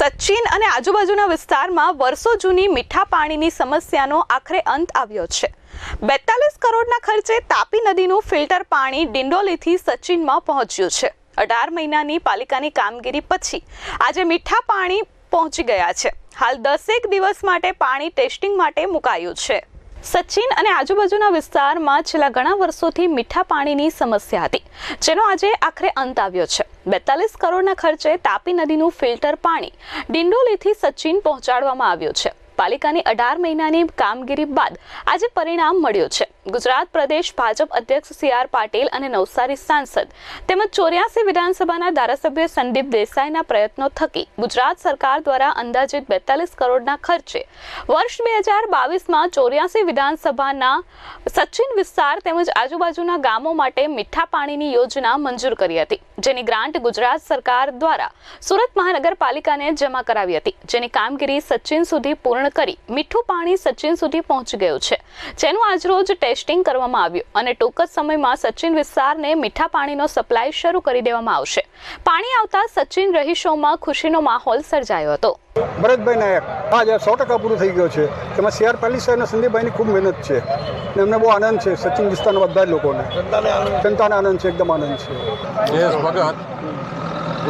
સચિન અને આજુબાજુના વિસ્તારમાં વર્ષો જૂની મીઠા પાણીની સમસ્યાનો આખરે અંત આવ્યો છે. બેતાલીસ કરોડના ખર્ચે તાપી નદીનું ફિલ્ટર પાણી ડિંડોલીથી સચિનમાં પહોંચ્યું છે. અઢાર મહિનાની પાલિકાની કામગીરી પછી આજે મીઠા પાણી પહોંચી ગયા છે. હાલ દસેક દિવસ માટે પાણી ટેસ્ટિંગ માટે મુકાયું છે. સચિન અને આજુબાજુના વિસ્તારમાં છેલ્લા ઘણા વર્ષોથી મીઠા પાણીની સમસ્યા હતી, જેનો આજે આખરે અંત આવ્યો છે. બેતાલીસ કરોડના ખર્ચે તાપી નદીનું ફિલ્ટર પાણી ડિંડોલીથી સચિન પહોંચાડવામાં આવ્યું છે. પાલિકાની અઢાર મહિનાની કામગીરી બાદ આજે પરિણામ મળ્યું છે. ગુજરાત પ્રદેશ ભાજપ અધ્યક્ષ સી આર પાટીલ અને નવસારી સાંસદ તેમજ ચોર્યાસી વિધાનસભાના ધારાસભ્ય સંદીપ દેસાઈના પ્રયત્નો થકી ગુજરાત સરકાર દ્વારા અંદાજિત બેતાલીસ કરોડના ખર્ચે વર્ષ બે હજાર બાવીસમાં ચોર્યાસી વિધાનસભાના સચિન વિસ્તાર તેમજ આજુબાજુના ગામો માટે મીઠા પાણીની યોજના મંજૂર કરી હતી, જેની ગ્રાન્ટ ગુજરાત સરકાર દ્વારા સુરત મહાનગરપાલિકાને જમા કરાવી હતી, જેની કામગીરી સચિન સુધી પૂર્ણ કરી મીઠું પાણી સચિન સુધી પહોંચી ગયું છે. જેનું આજરોજ ટેસ્ટિંગ કરવામાં આવ્યું અને ટૂંક જ સમયમાં સચિન વિસ્તારને મીઠા પાણીનો સપ્લાય શરૂ કરી દેવામાં આવશે. પાણી આવતા સચિન રહીશોમાં ખુશીનો માહોલ સર્જાયો હતો. ભરતભાઈ નાયક હા જે સો ટકા પૂરું થઈ ગયું છે તેમાં સીઆર પાલી સાહેબ અને સંદીપભાઈની ખૂબ મહેનત છે. ને એમને બહુ આનંદ છે સચિન વિસ્તારના બધા જ લોકોને. જનતાને આનંદ છે એકદમ આનંદ છે. જયેશ ભગત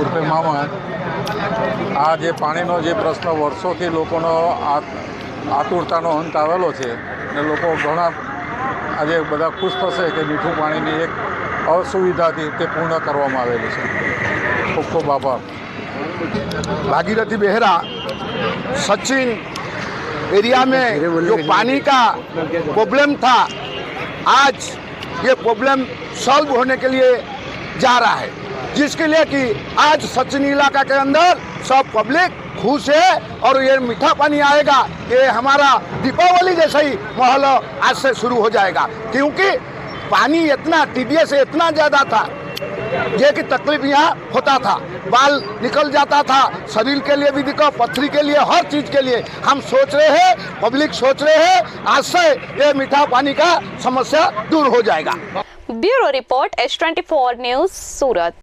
ઉર્ફે મામા આ જે પાણીનો જે પ્રશ્ન વર્ષોથી લોકોનો આતુરતાનો અંત આવેલો છે અને લોકો ઘણા આજે બધા ખુશ થશે કે મીઠું પાણીની એક અસુવિધાથી તે પૂર્ણ કરવામાં આવેલી છે ખૂબ ખૂબ આભાર भागीरथी बेहरा सचिन एरिया में जो पानी का प्रॉब्लम था आज ये प्रॉब्लम सॉल्व होने के लिए जा रहा है जिसके लिए कि आज सचिन इलाका के अंदर सब पब्लिक खुश है और ये मीठा पानी आएगा, ये हमारा दीपावली जैसा ही माहौल आज से शुरू हो जाएगा। क्योंकि पानी इतना, टीडीएस इतना ज़्यादा था, ये कि तकलीफ़ यहाँ होता था। बाल निकल जाता था, शरीर के लिए भी दिक्कत, पथरी के लिए, हर चीज़ के लिए। हम सोच रहे हैं, पब्लिक सोच रहे हैं, आज से ये मीठा पानी का समस्या दूर हो जाएगा। Bureau report, S twenty news, Surat.